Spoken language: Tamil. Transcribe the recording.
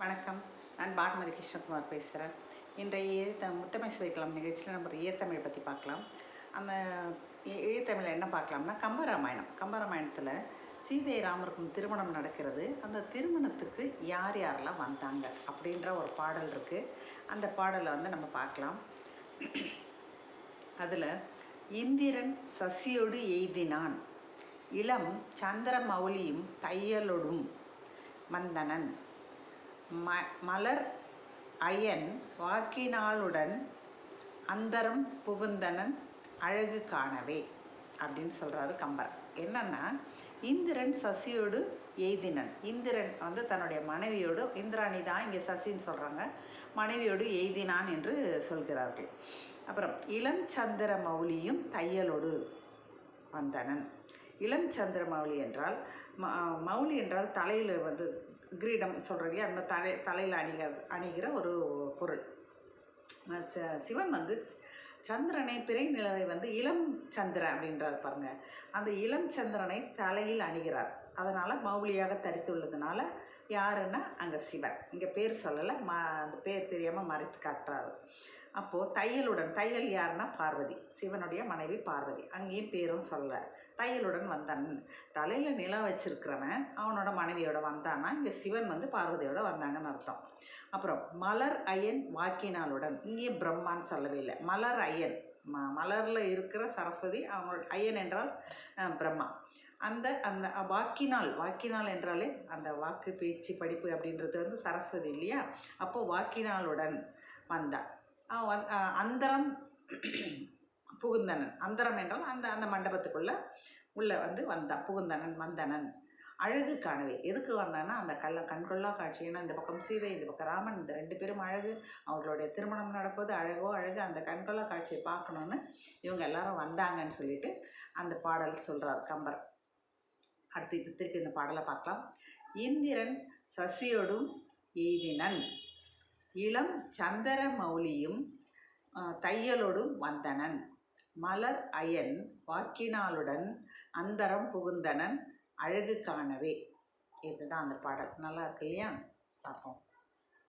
வணக்கம். நான் பானுமதி கிருஷ்ணகுமார் பேசுகிறேன் இன்றைய ஈழத்த முத்தமிழ் சுவைக்கலாம் நிகழ்ச்சியில் நம்ம ஈழத்தமிழ் பற்றி பார்க்கலாம். அந்த ஈழத்தமிழில் என்ன பார்க்கலாம்னா கம்பராமாயணம். கம்பராமாயணத்தில் சீதை ராமருக்கும் திருமணம் நடக்கிறது. அந்த திருமணத்துக்கு யார் யாரெல்லாம் வந்தாங்க அப்படின்ற ஒரு பாடல் இருக்குது அந்த பாடலை வந்து நம்ம பார்க்கலாம். அதில் இந்திரன் சசியோடு எய்தினான். இளம் சந்திரமௌலியும் தையலொடும் மந்தனன். ம மலர் அயன் வாக்கினாளுடன் அந்தரம் புகுந்தனன் அழகு காணவே அப்படின்னு சொல்கிறாரு கம்பர். என்னன்னா இந்திரன் சசியோடு எய்தினன். இந்திரன் வந்து தன்னுடைய மனைவியோடு இந்திராணி தான் இங்கே சசின்னு சொல்கிறாங்க மனைவியோடு எய்தினான் என்று சொல்கிறார்கள். அப்புறம் இளம் சந்திர மௌலியும் தையலோடு வந்தனன். இளம் சந்திர மௌலி என்றால் ம மௌலி என்றால் தலையில் வந்து கிரீடம் சொல்கிறோம் இல்லையா? அந்த தலை தலையில் அணிகிற அணிகிற ஒரு பொருள். ச- சிவன் வந்து சந்திரனை பிறை நிலவை வந்து இளம் சந்திரன் அப்படின்றார் பாருங்கள் அந்த இளம் சந்திரனை தலையில் அணிகிறார். அதனால் மௌலியாக தரித்துள்ளதுனால யாருன்னா அங்கே சிவன். இங்கே பேர் சொல்லலை மா அந்த பேர் தெரியாமல் மறைத்து காட்டுறாரு. அப்போது தையலுடன் தையல் யாருன்னா பார்வதி சிவனுடைய மனைவி பார்வதி. அங்கேயும் பேரும் சொல்லலை தையலுடன் வந்தான். தலையில் நிலா வச்சிருக்கிறவன் அவனோட மனைவியோட வந்தான்னா இங்கே சிவன் வந்து பார்வதியோட வந்தாங்கன்னு அர்த்தம். அப்புறம் மலர் அயன் வாக்கினாளுடன் இங்கேயும் பிரம்மான்னு சொல்லவே இல்லை. மலர் அயன் ம மலரில் இருக்கிற சரஸ்வதி அவங்களோட ஐயன் என்றால் பிரம்மா. அந்த அந்த வாக்கினால் வாக்கினால் என்றாலே அந்த வாக்கு பேச்சு படிப்பு அப்படின்றது வந்து சரஸ்வதி இல்லையா? அப்போது வாக்கினாளுடன் வந்தாள் அந்தரம் புகுந்தனன். அந்தரம் என்றால் அந்த அந்த மண்டபத்துக்குள்ளே உள்ளே வந்து வந்தான். புகுந்தனன் வந்தனன். அழகு காணவே. எதுக்கு வந்தான்னா அந்த கள்ள கண்கொள்ளா காட்சி. ஏன்னா இந்த பக்கம் சீதை இந்த பக்கம் ராமன் இந்த ரெண்டு பேரும் அழகு. அவங்களுடைய திருமணம் நடப்பது அழகோ அழகு அந்த கண்கொள்ளா காட்சியை பார்க்கணுன்னு இவங்க எல்லாரும் வந்தாங்கன்னு சொல்லிட்டு அந்த பாடல் சொல்கிறார் கம்பர். அடுத்து இப்போ திருப்பி இந்த பாடலை பார்க்கலாம். இந்திரன் சசியோடும் எய்தினன். இளம் சந்திரமௌலியும் தையலோடும் வந்தனன். மலர் அயன் வாக்கினாளுடன் அந்தரம் புகுந்தனன் அழகு காணவே. இதுதான் அந்த பாடல். நல்லா இருக்கு இல்லையா? பார்ப்போம்.